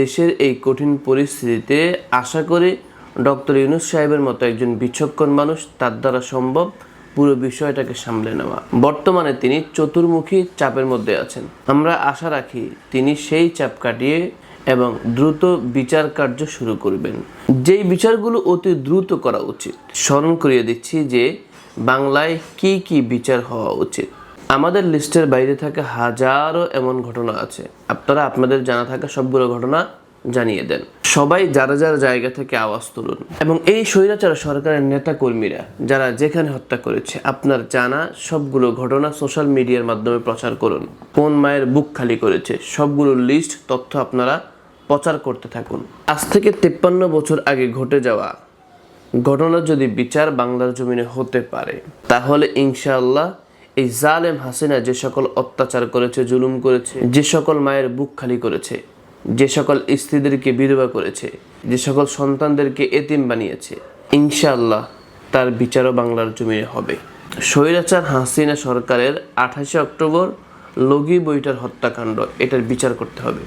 দেশের এই কঠিন পরিস্থিতিতে আশা করি ডক্টর ইউনুস সাহেবের মতো একজন বিচক্ষণ মানুষ তার দ্বারা সম্ভব পুরো বিষয়টাকে সামলে নেওয়া। বর্তমানে তিনি চতুর্মুখী চাপের মধ্যে আছেন। আমরা আশা রাখি তিনি সেই চাপ কাটিয়ে এবং দ্রুত বিচার কার্য শুরু করবেন। যেই বিচারগুলো অতি দ্রুত করা উচিত। স্মরণ করিয়ে দিচ্ছি যে বাংলায় কি কি বিচার হওয়া উচিত। আমাদের লিস্টের বাইরে থাকা হাজারো এমন ঘটনা আছে। আপনারা, আপনাদের জানা থাকা সবগুলো ঘটনা জানিয়ে দেন। সবাই যারা যারা জায়গা থেকে আওয়াজ তুলুন। এবং এই স্বৈরাচার সরকারের নেতা কর্মীরা যারা যেখানে হত্যা করেছে, আপনার জানা সবগুলো ঘটনা সোশ্যাল মিডিয়ার মাধ্যমে প্রচার করুন। কোন মায়ের বুক খালি করেছে, সবগুলো লিস্ট তথ্য আপনারা প্রচার করতে থাকুন। আজ থেকে তেপ্পান্ন বছর আগে ঘটে যাওয়া ঘটনার যদি বিচার বাংলার জমিনে হতে পারে, তাহলে ইনশাআল্লাহ এই জালেম হাসিনা যে সকল অত্যাচার করেছে, জুলুম করেছে, যে সকল মায়ের বুক খালি করেছে, যে সকল স্ত্রীদেরকে বিধবা করেছে, যে সকল সন্তানদেরকে এতিম বানিয়েছে, ইনশাআল্লাহ তার বিচারও বাংলার জমিনে হবে। স্বৈরাচার হাসিনা সরকারের আঠাশে অক্টোবর লগি বইটার হত্যাকাণ্ড, এটার বিচার করতে হবে।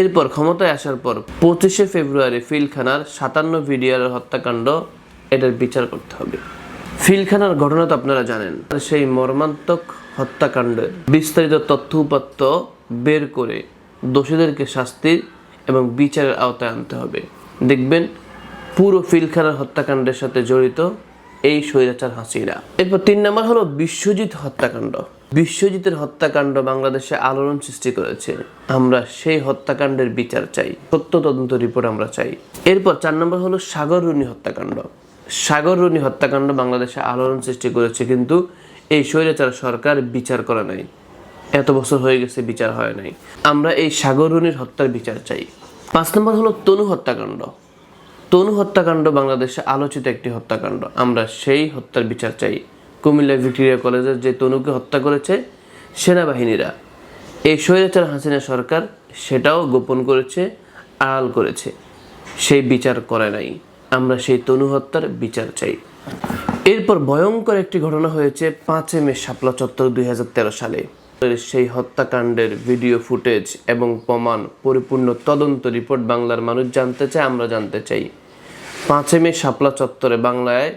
এরপর ক্ষমতায় আসার পর পঁচিশে ফেব্রুয়ারি ফিলখানার সাতান্ন ভিডিওর হত্যাকাণ্ড, এটার বিচার করতে হবে। ফিলখানার ঘটনা তো আপনারা জানেন। সেই মর্মান্তক হত্যাকাণ্ডের বিস্তারিত তথ্য উপাত্ত বের করে দোষীদেরকে শাস্তির এবং বিচারের আওতায় আনতে হবে। দেখবেন, পুরো ফিলখানার হত্যাকাণ্ডের সাথে জড়িত এই স্বৈরাচার হাসিরা এরপর তিন নম্বর হলো বিশ্বজিৎ হত্যাকাণ্ড। বিশ্বজিতের হত্যাকাণ্ড বাংলাদেশে আলোড়ন সৃষ্টি করেছে। আমরা সেই হত্যাকাণ্ডের বিচার চাই। সত্য তদন্ত রিপোর্ট আমরা চাই। এরপর চার নম্বর হলো সাগর রুনি হত্যাকাণ্ড। সাগর হত্যাকাণ্ড বাংলাদেশে আলোড়ন সৃষ্টি করেছে, কিন্তু এই স্বৈরাচার সরকার বিচার করে নাই। এত বছর হয়ে গেছে, বিচার হয় নাই। আমরা এই সাগর হত্যার বিচার চাই। পাঁচ নম্বর হলো তনু হত্যাকাণ্ড। তনু হত্যাকাণ্ড বাংলাদেশে আলোচিত একটি হত্যাকাণ্ড। আমরা সেই হত্যার বিচার চাই। কুমিল্লা ভিক্টোরিয়া কলেজের যে তনুকে হত্যা করেছে সেনাবাহিনীরা, এই স্বৈরাচার হাসিনা সরকার সেটাও গোপন করেছে, আড়াল করেছে। সেই বিচার করে নাই। আমরা সেই তনু হত্যার বিচার চাই। এরপর ভয়ঙ্কর একটি ঘটনা হয়েছে পাঁচে মে শাপলা চত্বর দুই হাজার তেরো সালে। সেই হত্যাকাণ্ডের ভিডিও ফুটেজ এবং প্রমাণ, পরিপূর্ণ তদন্ত রিপোর্ট বাংলার মানুষ জানতে চায়, আমরা জানতে চাই। পাঁচে মে শাপলা চত্বরে বাংলায়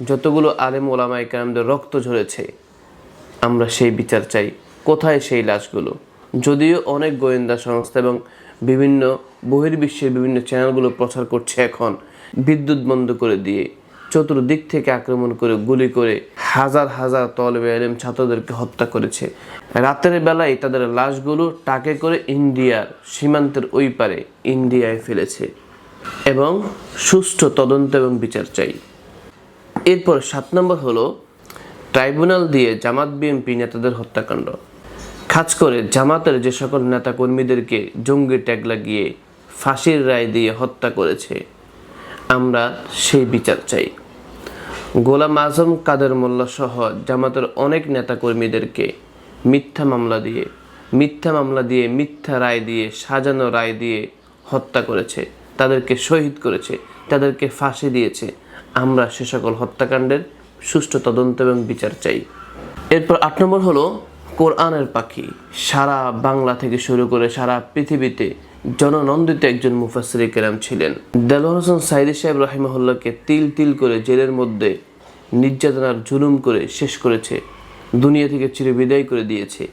যতগুলো আলেম ওলামাই কালামদের রক্ত ঝরেছে, আমরা সেই বিচার চাই। কোথায় সেই লাশগুলো? যদিও অনেক গোয়েন্দা সংস্থা এবং বিভিন্ন বহির্বিশ্বের বিভিন্ন চ্যানেলগুলো প্রচার করছে এখন বিদ্যুৎ বন্ধ করে দিয়ে চতুর্দিক থেকে আক্রমণ করে, গুলি করে হাজার হাজার তলবে আলেম ছাত্রদেরকে হত্যা করেছে। রাতের বেলায় তাদের লাশগুলো টাকে করে ইন্ডিয়ার সীমান্তের ওই পারে ইন্ডিয়ায় ফেলেছে এবং সুষ্ঠু তদন্ত এবং বিচার চাই। এরপর সাত নম্বর হলো ট্রাইব্যুনাল দিয়ে জামাত বিএনপি নেতাদের হত্যাকাণ্ড। খাস করে জামাতের যে সকল নেতা কর্মীদেরকে জঙ্গি ট্যাগ লাগিয়ে ফাঁসির রায় দিয়ে হত্যা করেছে। আমরা সেই বিচার চাই। গোলাম আজম কাদের মোল্লা সহ জামাতের অনেক নেতা কর্মীদেরকে মিথ্যা মামলা দিয়ে, মিথ্যা মামলা দিয়ে, মিথ্যা রায় দিয়ে, সাজানো রায় দিয়ে হত্যা করেছে, তাদেরকে শহীদ করেছে, তাদেরকে ফাঁসি দিয়েছে। আমরা সে সকল হত্যাকাণ্ডের সুষ্ঠু তদন্ত এবং বিচার চাই। এরপর আট নম্বর হলো, কোরআনের পাখি। সারা বাংলা থেকে শুরু করে সারা পৃথিবীতে জননন্দিত একজন মুফাসির কেরাম ছিলেন। দেলোয়ার হোসেন সাইদি সাহেব রাহিমহল্লাকে তিল তিল করে জেলের মধ্যে নির্যাতনার জুলুম করে শেষ করেছে, দুনিয়া থেকে চিরবিদায় করে দিয়েছে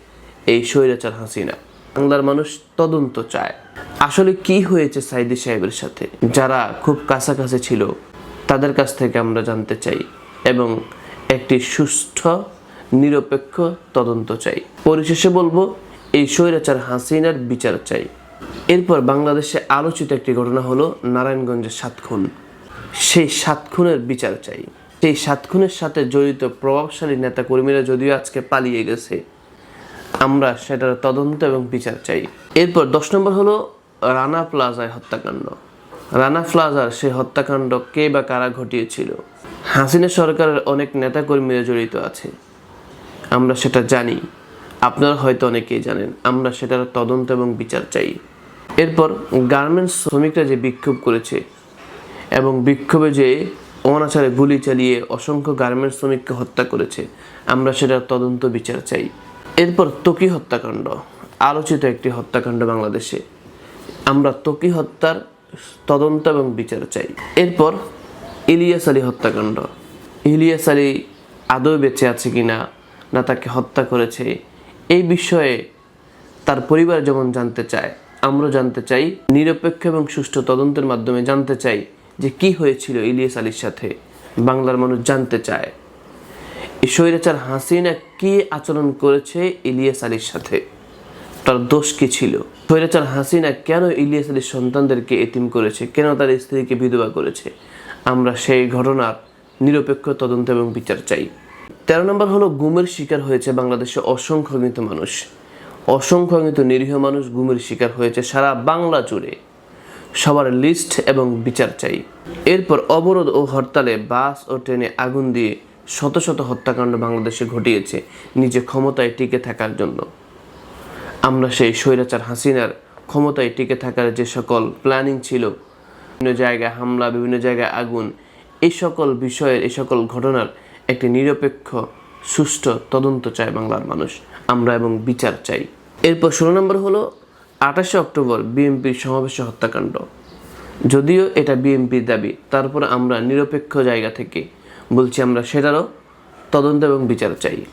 এই স্বৈরাচার হাসিনা। বাংলার মানুষ তদন্ত চায়। আসলে কি হয়েছে সাইদি সাহেবের সাথে? যারা খুব কাছাকাছি ছিল, তাদের কাছ থেকে আমরা জানতে চাই এবং একটি সুস্থ নিরপেক্ষ তদন্ত চাই। পরিশেষে বলব, এই স্বৈরাচার হাসিনার বিচার চাই। এরপর বাংলাদেশে আলোচিত একটি ঘটনা হলো নারায়ণগঞ্জের সাত খুন। সেই সাত খুনের বিচার চাই। সেই সাত খুনের সাথে জড়িত প্রভাবশালী নেতা কর্মীরা যদিও আজকে পালিয়ে গেছে, আমরা সেটার তদন্ত এবং বিচার চাই। এরপর দশ নম্বর হলো রানা প্লাজায় হত্যাকাণ্ড। রানা প্লাজার সেই হত্যাকাণ্ড কে বা কারা ঘটিয়েছিল? হাসিনা সরকারের অনেক নেতাকর্মীরা জড়িত আছে। আমরা সেটা জানি। আপনারা হয়তো অনেকেই জানেন, আমরা সেটার তদন্ত এবং বিচার চাই। এরপর গার্মেন্টস শ্রমিকরা যে বিক্ষোভ করেছে এবং বিক্ষোভে যে অনাচারে গুলি চালিয়ে অসংখ্য গার্মেন্টস শ্রমিককে হত্যা করেছে, আমরা সেটার তদন্ত বিচার চাই। এরপর তকি হত্যাকাণ্ড, আলোচিত একটি হত্যাকাণ্ড বাংলাদেশে। আমরা তকি হত্যার তদন্ত এবং বিচার চাই। এরপর ইলিয়াস আলী হত্যাকাণ্ড, ইলিয়াস আলী আদৌ বেঁচে আছে কিনা, না তাকে হত্যা করেছে, এই বিষয়ে তার পরিবার যেমন জানতে চায় আমরা জানতে চাই, নিরপেক্ষ এবং সুষ্ঠু তদন্তের মাধ্যমে জানতে চাই যে কি হয়েছিল ইলিয়াস আলীর সাথে। বাংলার মানুষ জানতে চায়। এই স্বৈরাচার হাসিনা কি আচরণ করেছে ইলিয়াস আলীর সাথে? তার দোষ কি ছিল? স্বৈরাচার হাসিনা কেন ইলিয়াস আলীর সন্তানদেরকে এতিম করেছে? কেন তার স্ত্রীকে বিধবা করেছে? আমরা সেই ঘটনার নিরপেক্ষ তদন্ত এবং বিচার চাই। তেরো নম্বর হলো, গুমের শিকার হয়েছে বাংলাদেশে অসংখ্য অগণিত মানুষ। অসংখ্য অগণিত নিরীহ মানুষ গুমের শিকার হয়েছে সারা বাংলা জুড়ে। সবার লিস্ট এবং বিচার চাই। এরপর অবরোধ ও হরতালে বাস ও ট্রেনে আগুন দিয়ে শত শত হত্যাকাণ্ড বাংলাদেশে ঘটিয়েছে নিজে ক্ষমতায় টিকে থাকার জন্য। আমরা সেই স্বৈরাচার হাসিনার ক্ষমতায় টিকে থাকার যে সকল প্ল্যানিং ছিল, বিভিন্ন জায়গায় হামলা, বিভিন্ন জায়গায় আগুন এই সকল বিষয়ের এই সকল ঘটনার একটি নিরপেক্ষ সুষ্ঠু তদন্ত চায় বাংলার মানুষ। আমরা এবং বিচার চাই। এরপর ষোলো নম্বর হলো, আঠাশে অক্টোবর বিএনপির সমাবেশে হত্যাকাণ্ড। যদিও এটা বিএনপির দাবি, তারপর আমরা নিরপেক্ষ জায়গা থেকে বলছি আমরা সেটারও তদন্ত এবং বিচার চাই।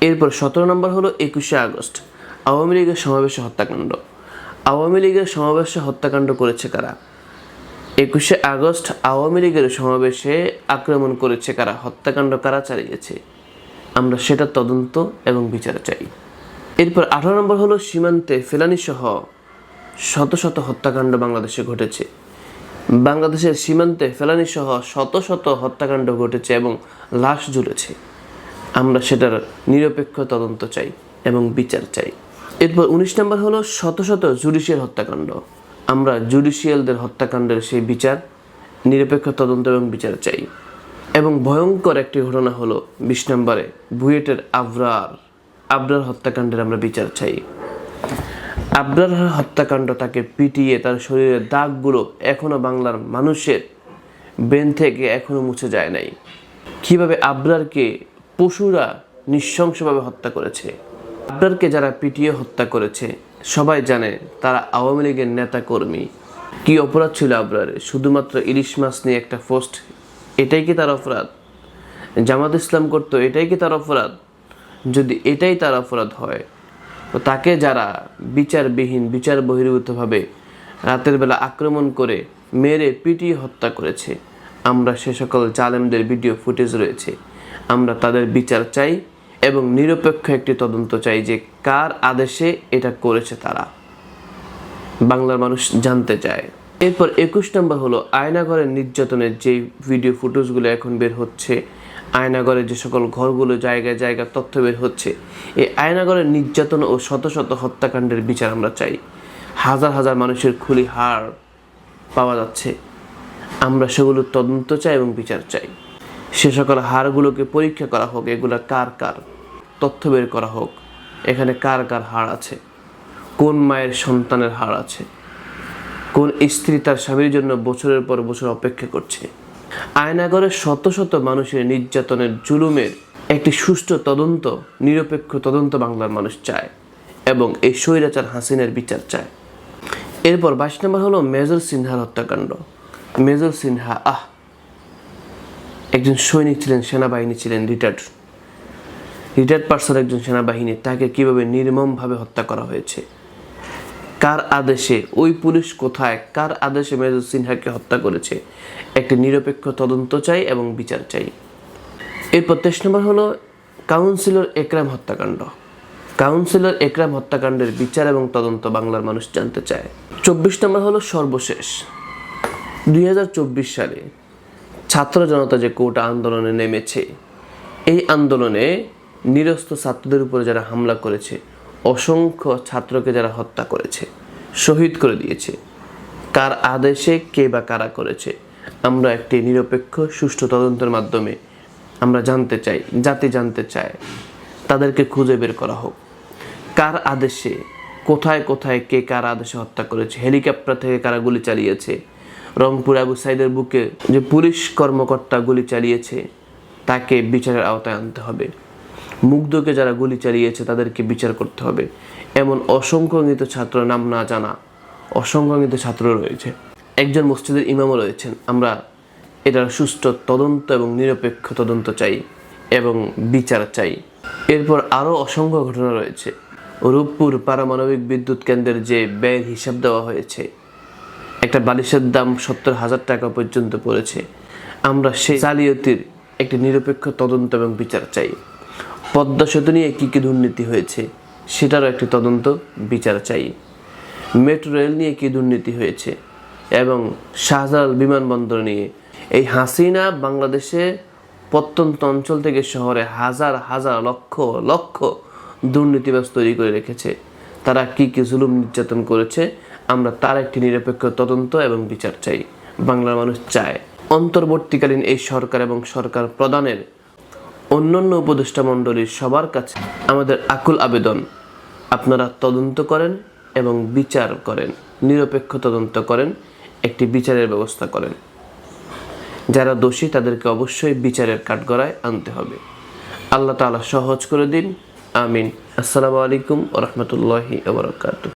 এরপর সতেরো নম্বর হলো, একুশে আগস্ট, আওয়ামী লীগের সমাবেশে হত্যাকাণ্ড। আওয়ামী লীগের সমাবেশে হত্যাকাণ্ড করেছে কারা? একুশে আগস্ট, আওয়ামী লীগের সমাবেশে আক্রমণ করেছে কারা? হত্যাকাণ্ড কারা চালিয়েছে? আমরা সেটা তদন্ত এবং বিচার চাই। এরপর আঠারো নম্বর হলো সীমান্তে ফেলানি সহ শত শত হত্যাকাণ্ড বাংলাদেশে ঘটেছে। বাংলাদেশের সীমান্তে ফেলানি সহ শত শত হত্যাকাণ্ড ঘটেছে এবং লাশ ঝুলেছে। আমরা সেটার নিরপেক্ষ তদন্ত চাই এবং বিচার চাই। এরপর উনিশ নম্বর হলো শত শত জুডিশিয়াল হত্যাকাণ্ড। আমরা জুডিশিয়ালদের হত্যাকাণ্ডের সেই বিচার, নিরপেক্ষ তদন্ত এবং বিচার চাই। এবং ভয়ঙ্কর একটি ঘটনা হলো বিশ নম্বরে বুয়েটের আবরার। আবরার হত্যাকাণ্ডের আমরা বিচার চাই। আবরার হত্যাকাণ্ড তাকে পিটিয়ে তার শরীরের দাগগুলো এখনও বাংলার মানুষের ব্রেন থেকে এখনও মুছে যায় নাই। কীভাবে আবরারকে পশুরা নৃশংসভাবে হত্যা করেছে? আবরারকে যারা পিটিয়ে হত্যা করেছে, সবাই জানে তারা আওয়ামী লীগের নেতা কর্মী কি অপরাধ ছিল আবরারের? শুধুমাত্র ইলিশ মাছ নিয়ে একটা পোস্ট এটাই কি তার অপরাধ? জামাত ইসলাম করতো, এটাই কি তার অপরাধ? যদি এটাই তার অপরাধ হয়, তো তাকে যারা বিচারবিহীন, বিচার বহির্ভূতভাবে রাতের বেলা আক্রমণ করে মেরে, পিটিয়ে হত্যা করেছে, আমরা সে সকল জালেমদের ভিডিও ফুটেজ রয়েছে। আমরা তাদের বিচার চাই এবং নিরপেক্ষ একটি তদন্ত চাই যে কার আদেশে এটা করেছে তারা। বাংলার মানুষ জানতে চায়। এরপর একুশ নম্বর হলো আয়নাঘরের নির্যাতনের যে ভিডিও ফুটেজগুলো এখন বের হচ্ছে, আয়নাঘরের যে সকল ঘরগুলো, জায়গায় জায়গায় তথ্য বের হচ্ছে, এই আয়নাঘরের নির্যাতন ও শত শত হত্যাকাণ্ডের বিচার আমরা চাই। হাজার হাজার মানুষের খুলি হার পাওয়া যাচ্ছে। আমরা সেগুলোর তদন্ত চাই এবং বিচার চাই। সে সকল হাড়গুলোকে পরীক্ষা করা হোক, এগুলো কার কার? তথ্য বের করা হোক, এখানে কার কার হাড় আছে? কোন মায়ের সন্তানের হাড় আছে? কোন স্ত্রী তার স্বামীর জন্য বছরের পর বছর অপেক্ষা করছে? আয়নাগরের শত শত মানুষের নির্যাতনের জুলুমের একটি সুষ্ঠু তদন্ত, নিরপেক্ষ তদন্ত বাংলার মানুষ চায় এবং এই স্বৈরাচার হাসিনের বিচার চায়। এরপর বাইশ নম্বর হলো মেজর সিনহার হত্যাকাণ্ড। মেজর সিনহা, আহ! একজন সৈনিক ছিলেন, সেনাবাহিনী ছিলেন রিটায়ার্ড রিটায়ার্ড পার্সন একজন সেনাবাহিনী, তাকে কীভাবে নির্মমভাবে হত্যা করা হয়েছে? কার আদেশে, ওই পুলিশ কোথায়, কার আদেশে মেজর সিনহাকে হত্যা করেছে? একটি নিরপেক্ষ তদন্ত চাই এবং বিচার চাই। এরপর তেইশ নম্বর হলো কাউন্সিলর একরাম হত্যাকাণ্ড। কাউন্সিলর একরাম হত্যাকাণ্ডের বিচার এবং তদন্ত বাংলার মানুষ জানতে চায়। চব্বিশ নম্বর হলো সর্বশেষ। দুই হাজার চব্বিশ সালে ছাত্র জনতা যে কোটা আন্দোলনে নেমেছে, এই আন্দোলনে নিরস্ত ছাত্রদের উপরে যারা হামলা করেছে অসংখ্য ছাত্রকে যারা হত্যা করেছে, শহীদ করে দিয়েছে। কার আদেশে কে বা কারা করেছে, আমরা একটি নিরপেক্ষ, সুষ্ঠু তদন্তের মাধ্যমে আমরা জানতে চাই, জাতি জানতে চায়। তাদেরকে খুঁজে বের করা হোক। কার আদেশে, কোথায় কোথায় কে কার আদেশে হত্যা করেছে, হেলিকপ্টার থেকে কারা গুলি চালিয়েছে, রংপুর আবু সাইদের বুকে যে পুলিশ কর্মকর্তা গুলি চালিয়েছে, তাকে বিচারের আওতায় আনতে হবে। মুগ্ধকে যারা গুলি চালিয়েছে, তাদেরকে বিচার করতে হবে। এমন অসংখ্য মৃত ছাত্র নাম না জানা অসংখ্য কিন্তু ছাত্র রয়েছে। একজন মসজিদের ইমামও রয়েছেন। আমরা এটার সুষ্ঠু তদন্ত এবং নিরপেক্ষ তদন্ত চাই এবং বিচার চাই। এরপর আরও অসংখ্য ঘটনা রয়েছে। রূপপুর পারমাণবিক বিদ্যুৎ কেন্দ্রের যে ব্যয়ের হিসাব দেওয়া হয়েছে, একটা বালিশের দাম সত্তর হাজার টাকা পর্যন্ত পড়েছে। আমরা সেই জালিয়াতির একটি নিরপেক্ষ তদন্ত এবং বিচার চাই। পদ্মা সেতু নিয়ে কী কী দুর্নীতি হয়েছে, সেটারও একটি তদন্ত বিচার চাই। মেট্রো রেল নিয়ে কী দুর্নীতি হয়েছে এবং শাহজালাল বিমানবন্দর নিয়ে। এই হাসিনা বাংলাদেশে প্রত্যন্ত অঞ্চল থেকে শহরে হাজার হাজার লক্ষ লক্ষ দুর্নীতিবাস তৈরি করে রেখেছে। তারা কি কি জুলুম নির্যাতন করেছে, আমরা তার একটি নিরপেক্ষ তদন্ত এবং বিচার চাই। বাংলার মানুষ চায়। অন্তর্বর্তীকালীন এই সরকার এবং সরকার প্রধানের অন্যান্য উপদেষ্টা মণ্ডলীর সবার কাছে আমাদের আকুল আবেদন। আপনারা তদন্ত করেন এবং বিচার করেন, নিরপেক্ষ তদন্ত করেন, একটি বিচারের ব্যবস্থা করেন। যারা দোষী, তাদেরকে অবশ্যই বিচারের কাঠগড়ায় আনতে হবে। আল্লাহ তাআলা সহজ করে দিন। আমিন। আসসালামু আলাইকুম ওরহমতুল্লাহি ওবরাকাতু